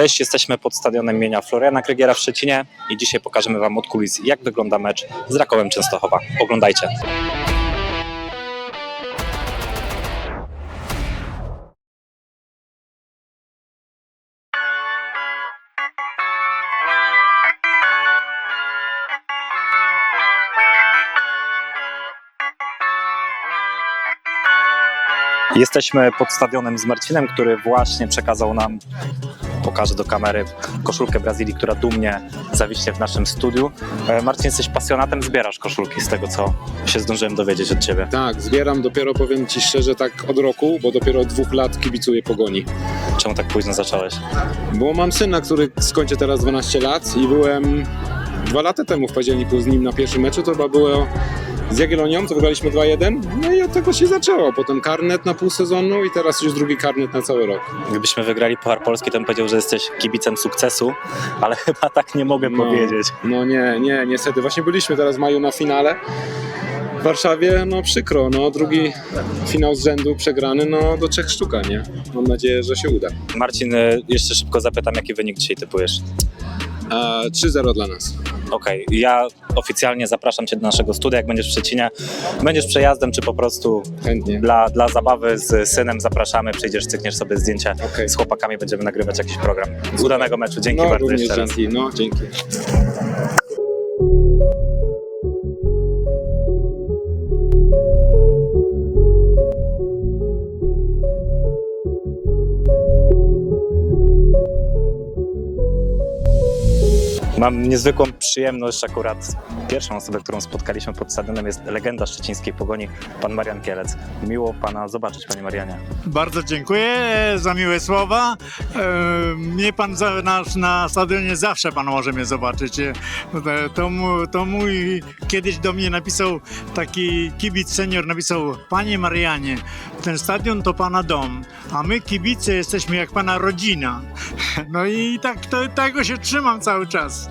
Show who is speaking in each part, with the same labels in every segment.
Speaker 1: Cześć, jesteśmy pod stadionem imienia Floriana Krygiera w Szczecinie i dzisiaj pokażemy Wam od kulis, jak wygląda mecz z Rakowem Częstochowa. Oglądajcie. Jesteśmy pod stadionem z Marcinem, który właśnie przekazał nam, pokażę do kamery, koszulkę Brazylii, która dumnie zawiśnie w naszym studiu. E, Marcin, jesteś pasjonatem, zbierasz koszulki z tego, co się zdążyłem dowiedzieć od Ciebie.
Speaker 2: Tak, zbieram dopiero, powiem Ci szczerze, tak od roku, bo dopiero od dwóch lat kibicuję Pogoni.
Speaker 1: Czemu tak późno zacząłeś?
Speaker 2: Bo mam syna, który skończy teraz 12 lat i byłem dwa lata temu w październiku z nim na pierwszym meczu, to chyba było z Jagiellonią, to wygraliśmy 2-1, no i od tego się zaczęło. Potem karnet na pół sezonu i teraz już drugi karnet na cały rok.
Speaker 1: Gdybyśmy wygrali Puchar Polski, to bym powiedział, że jesteś kibicem sukcesu, ale chyba tak nie mogę
Speaker 2: No,
Speaker 1: powiedzieć.
Speaker 2: No nie, nie, niestety. Właśnie byliśmy teraz w maju na finale w Warszawie, no przykro, no drugi finał z rzędu przegrany, no do trzech sztuka, nie? Mam nadzieję, że się uda.
Speaker 1: Marcin, e, jeszcze szybko zapytam, jaki wynik dzisiaj typujesz?
Speaker 2: E, 3-0 dla nas.
Speaker 1: Okej, ja oficjalnie zapraszam Cię do naszego studia, jak będziesz w Szczecinie. Będziesz przejazdem, czy po prostu
Speaker 2: Chętnie.
Speaker 1: dla, dla zabawy z synem zapraszamy, przyjdziesz, cykniesz sobie zdjęcia
Speaker 2: Okej.
Speaker 1: z chłopakami, będziemy nagrywać jakiś program. Udanego meczu, dzięki
Speaker 2: no,
Speaker 1: bardzo
Speaker 2: również
Speaker 1: jeszcze raz.
Speaker 2: dzięki, no dzięki.
Speaker 1: Mam niezwykłą przyjemność, akurat pierwszą osobę, którą spotkaliśmy pod stadionem jest legenda szczecińskiej pogoni, pan Marian Kielec. Miło Pana zobaczyć, Panie Marianie.
Speaker 3: Bardzo dziękuję za miłe słowa. E, Mnie pan na, na stadionie zawsze pan może mnie zobaczyć. E, To, mu- to mój kiedyś do mnie napisał taki kibic senior napisał Panie Marianie, ten stadion to pana dom, a my kibice jesteśmy jak pana rodzina. No i tak to, tego się trzymam cały czas.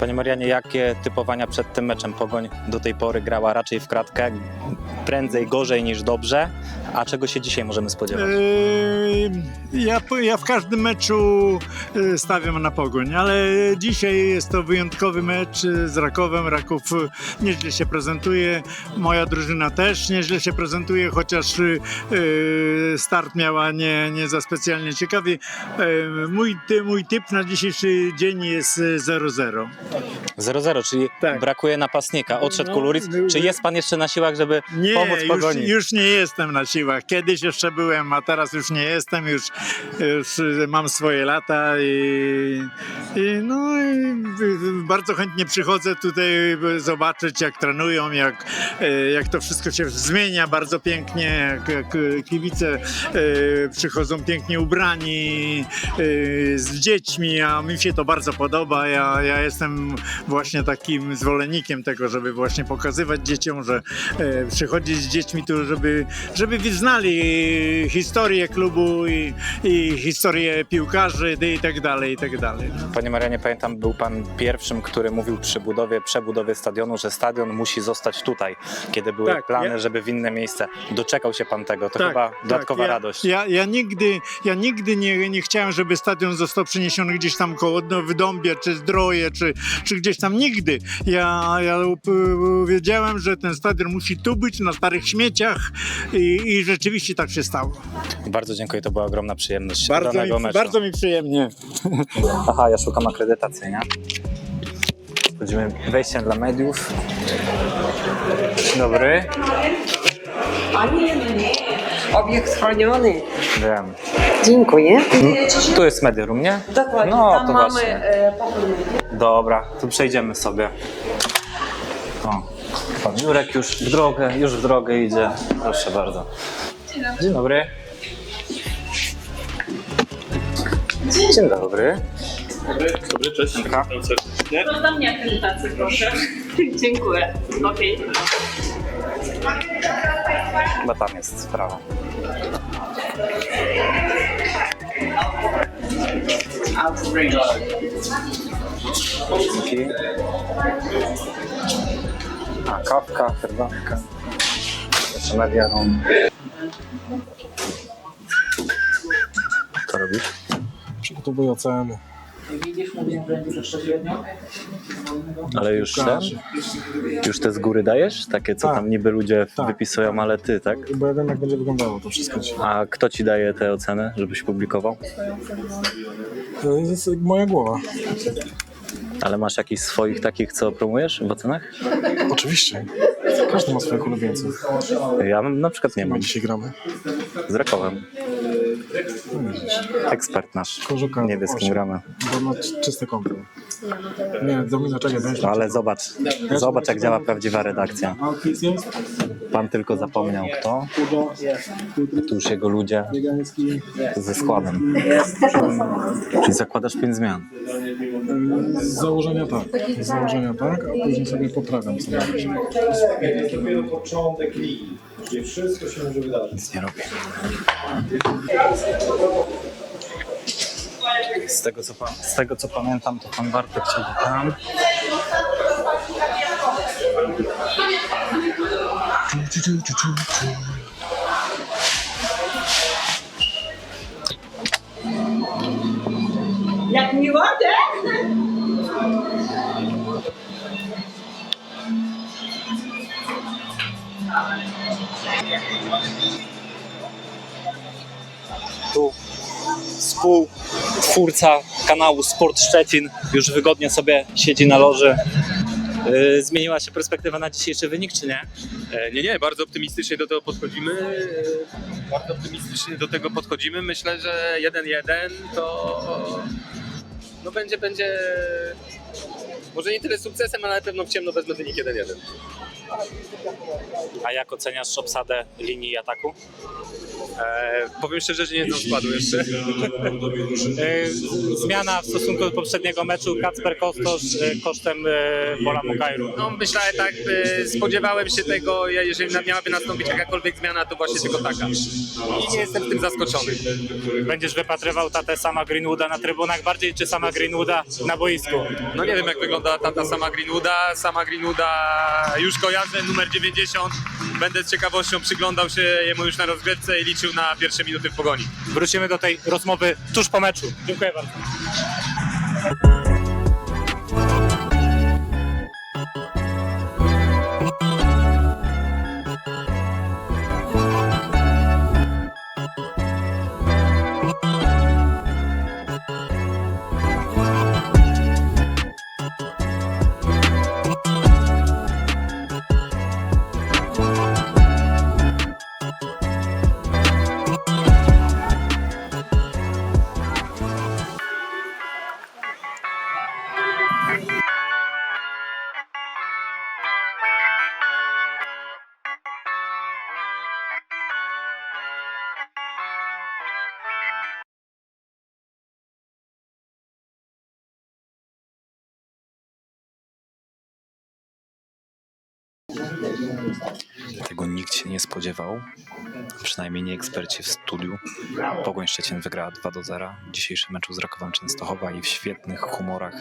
Speaker 1: Panie Marianie, jakie typowania przed tym meczem Pogoń do tej pory grała raczej w kratkę, prędzej gorzej niż dobrze, a czego się dzisiaj możemy spodziewać?
Speaker 3: Eee, Ja, ja w każdym meczu e, stawiam na pogoń, ale dzisiaj jest to wyjątkowy mecz e, z Rakowem. Raków nieźle się prezentuje, moja drużyna też nieźle się prezentuje, chociaż start miała nie, nie za specjalnie ciekawy. Mój, mój typ na dzisiejszy dzień jest e, 0-0.
Speaker 1: 0-0, czyli
Speaker 3: Tak.
Speaker 1: brakuje napastnika. Odszedł
Speaker 3: No,
Speaker 1: Kuluris.
Speaker 3: był-
Speaker 1: Czy jest Pan jeszcze na siłach, żeby
Speaker 3: Nie,
Speaker 1: pomóc
Speaker 3: już,
Speaker 1: Pogoni?
Speaker 3: już nie jestem na siłach. Kiedyś jeszcze byłem, a teraz już nie jestem. Już, już mam swoje lata i, i, no, i bardzo chętnie przychodzę tutaj zobaczyć, jak trenują, jak, e, jak to wszystko się zmienia bardzo pięknie, jak, jak kibice e, przychodzą pięknie ubrani e, z dziećmi, a mi się to bardzo podoba. Ja, ja jestem właśnie takim zwolennikiem tego, żeby właśnie pokazywać dzieciom, że e, przychodzić z dziećmi tu, żeby, żeby znali historię klubu i, i historię piłkarzy i tak dalej, i tak dalej.
Speaker 1: Panie Marianie, pamiętam, był Pan pierwszym, który mówił przy budowie, przebudowie stadionu, że stadion musi zostać tutaj, kiedy były
Speaker 3: Tak,
Speaker 1: plany,
Speaker 3: ja-
Speaker 1: żeby w inne miejsce. Doczekał się Pan tego, to chyba dodatkowa
Speaker 3: ja,
Speaker 1: radość.
Speaker 3: Ja, ja nigdy, ja nigdy nie, nie chciałem, żeby stadion został przeniesiony gdzieś tam koło no, w Dąbie, czy Zdroje, czy, czy gdzieś tam. Nigdy. Ja, ja wiedziałem, że ten stadion musi tu być, na starych śmieciach i, i rzeczywiście tak się stało.
Speaker 1: Bardzo dziękuję, to była ogromna przyjemność.
Speaker 3: Bardzo mi,
Speaker 1: meczu.
Speaker 3: bardzo mi przyjemnie.
Speaker 1: Aha, ja szukam akredytacji, nie? Wchodzimy wejście dla mediów. Dobry.
Speaker 4: A nie, nie, nie. Obiekt chroniony.
Speaker 1: Wiem.
Speaker 4: Dziękuję.
Speaker 1: Tu jest medium, nie?
Speaker 4: Dokładnie,
Speaker 1: No,
Speaker 4: tam
Speaker 1: to
Speaker 4: mamy
Speaker 1: właśnie.
Speaker 4: e, pokój.
Speaker 1: Dobra, tu przejdziemy sobie. O, pan Jurek już w drogę, już w drogę idzie. Proszę bardzo. Dzień dobry. Dzień dobry.
Speaker 5: Dobry, cześć.
Speaker 1: Siemka.
Speaker 5: Witam serdecznie.
Speaker 6: Podam mnie akredytację, proszę. Dziękuję. Okej.
Speaker 1: Chyba tam jest sprawa. Dzięki. A, kawka, herbatka. Jeszcze room. Co robisz?
Speaker 7: sportowej oceny.
Speaker 1: Ale już ten? Już te z góry dajesz? Takie, co
Speaker 7: Tak.
Speaker 1: tam niby ludzie
Speaker 7: Tak.
Speaker 1: wypisują, ale ty, tak?
Speaker 7: Bo ja wiem, jak będzie wyglądało to wszystko dzisiaj.
Speaker 1: A kto ci daje te oceny, żebyś publikował?
Speaker 7: To jest moja głowa.
Speaker 1: Ale masz jakichś swoich takich, co promujesz w ocenach?
Speaker 7: Oczywiście. Każdy ma swoich ulubieńców.
Speaker 1: Ja na przykład nie
Speaker 7: My
Speaker 1: mam.
Speaker 7: dzisiaj gramy.
Speaker 1: Z Rakowem.
Speaker 7: No widzisz.
Speaker 1: Ekspert nasz.
Speaker 7: Korzuka.
Speaker 1: Nie wie z kim
Speaker 7: osiem.
Speaker 1: gramy.
Speaker 7: Bo ma czyste konto. Nie, Domino, czekaj, będziesz.
Speaker 1: No ale zobacz, zobacz jak działa prawdziwa redakcja. Pan tylko zapomniał kto, tu już jego ludzie ze składem. Czyli zakładasz pięć zmian.
Speaker 7: z założenia tak. Z założenia tak, a później sobie poprawiam sobie.
Speaker 8: dopiero początek ligi, gdzie wszystko się może wydarzyć.
Speaker 1: Nic nie robię. Z tego, co, pa- z tego co pamiętam, to pan Bartek siedzi tam.
Speaker 4: Jak miło, tak?
Speaker 1: Tu współtwórca kanału Sport Szczecin już wygodnie sobie siedzi na loży. Yy, Zmieniła się perspektywa na dzisiejszy wynik, czy nie?
Speaker 9: E, Nie, nie, bardzo optymistycznie do tego podchodzimy. E, Bardzo optymistycznie do tego podchodzimy. Myślę, że 1-1 to no będzie, będzie może nie tyle sukcesem, ale na pewno w ciemno wezmę wynik 1-1.
Speaker 1: A jak oceniasz obsadę linii ataku?
Speaker 9: E, powiem szczerze, że nie znam składu jeszcze.
Speaker 1: Zmiana w stosunku do poprzedniego meczu Kacper Kostosz yy, kosztem yy, Bola Mugajru.
Speaker 9: No myślałem tak, e, spodziewałem się tego, ja- jeżeli na- miałaby nastąpić jakakolwiek zmiana, to właśnie tylko taka. I nie jestem tym zaskoczony.
Speaker 1: Będziesz wypatrywał tatę sama Greenwooda na trybunach bardziej, czy sama Greenwooda na boisku?
Speaker 9: No nie wiem jak wygląda ta, ta sama Greenwooda. Sama Greenwooda już kojarzę, numer 90. Będę z ciekawością przyglądał się jemu już na rozgrzewce i liczył na pierwsze minuty w pogoni.
Speaker 1: Wrócimy do tej rozmowy tuż po meczu. Dziękuję bardzo. Tego nikt się nie spodziewał, przynajmniej nie eksperci w studiu. Pogoń Szczecin wygrała 2 do 0 w dzisiejszym meczu z Rakowem Częstochowa i w świetnych humorach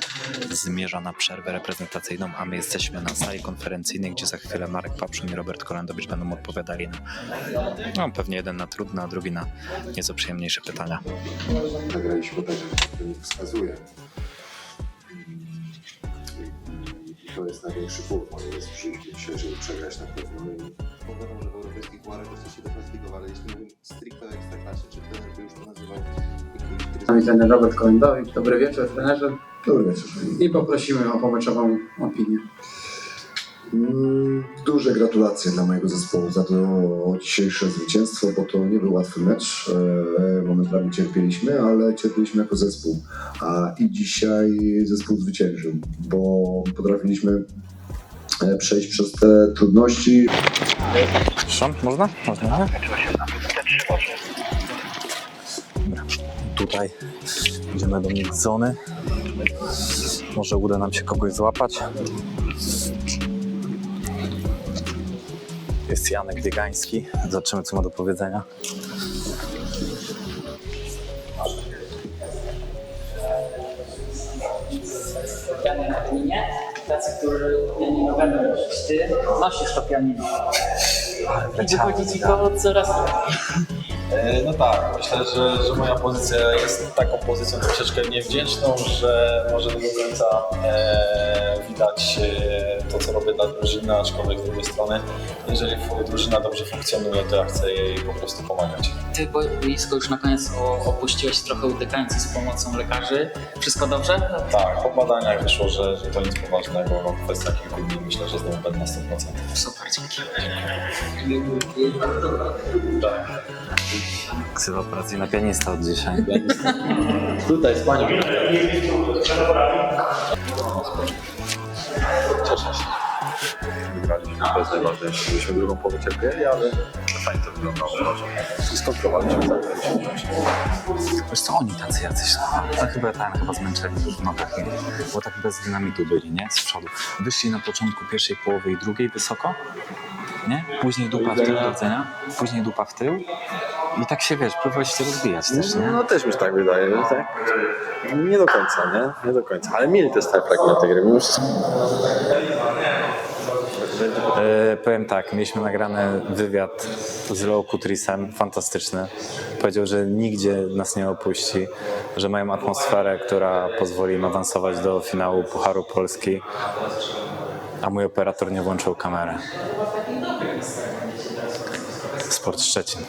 Speaker 1: zmierza na przerwę reprezentacyjną, a my jesteśmy na sali konferencyjnej, gdzie za chwilę Marek Papszun i Robert Kolendowicz będą odpowiadali na no, pewnie jeden na trudne, a drugi na nieco przyjemniejsze pytania.
Speaker 10: zagraliśmy tak, wskazuje. To jest największy ból mojej jest przyjście dzisiaj, żeby przegrać na pewno.
Speaker 8: Powiadam, że w europejskich pucharach jesteście doklasyfikowani. Jeśli mówimy stricte o ekstraklasie, czy trener by już to nazywał jakimś
Speaker 11: Robert Kolendowicz. Dobry wieczór trenerze.
Speaker 10: Dobry wieczór.
Speaker 11: I poprosimy o pomeczową opinię.
Speaker 10: Mm, Duże gratulacje dla mojego zespołu za to dzisiejsze zwycięstwo, bo to nie był łatwy mecz. E, Momentami cierpieliśmy, ale cierpieliśmy jako zespół. A i dzisiaj zespół zwyciężył, bo potrafiliśmy e, przejść przez te trudności,
Speaker 1: Proszę, można? Można, tutaj idziemy do mixzony. Może uda nam się kogoś złapać. Jest Janek Biegański. Zobaczymy, co ma do powiedzenia.
Speaker 4: Piany na linie. Tacy, którzy pianino będą. Ty nosisz to pianino. I wychodzi ci to coraz lepiej.
Speaker 12: E, No tak, myślę, że, że moja pozycja jest taką pozycją troszeczkę niewdzięczną, że może nie do końca e, widać e, to, co robię dla drużyny, aczkolwiek z drugiej strony, jeżeli drużyna dobrze funkcjonuje, to ja chcę jej po prostu pomagać.
Speaker 4: Ty boisko już na koniec opuściłeś trochę utykając z pomocą lekarzy. Wszystko dobrze?
Speaker 12: Tak, po badaniach wyszło, że, że to nic poważnego, no, kwestia kilku dni, myślę, że znowu będę na 100%.
Speaker 4: Super, dzięki.
Speaker 1: Ksywa operacyjna pianista od dzisiaj.
Speaker 12: Tutaj z panią.
Speaker 13: Cieszę się. Wygraliśmy, to jest najważniejsze. Byliśmy drugą połowę cierpieli, ale fajnie to wyglądało. Uważam. Skontrolowaliśmy.
Speaker 1: Wiesz co, oni tacy jacyś, no, chyba ten, chyba zmęczeni już w nogach mieli, bo tak bez dynamitu byli, nie? Z przodu. Wyszli na początku pierwszej połowy i drugiej wysoko, nie? Później dupa w tył do widzenia, później dupa w tył i tak się, wiesz, próbowaliście rozwijać też, nie?
Speaker 13: No też mi się tak wydaje, że tak. Nie do końca, nie? Nie do końca. Ale mieli te stałe fragmenty gry, mimo wszystko.
Speaker 1: E, powiem tak, mieliśmy nagrany wywiad z Leo Kutrisem, fantastyczny. Powiedział, że nigdzie nas nie opuści, że mają atmosferę, która pozwoli im awansować do finału Pucharu Polski, a mój operator nie włączył kamery. Sport Szczecin.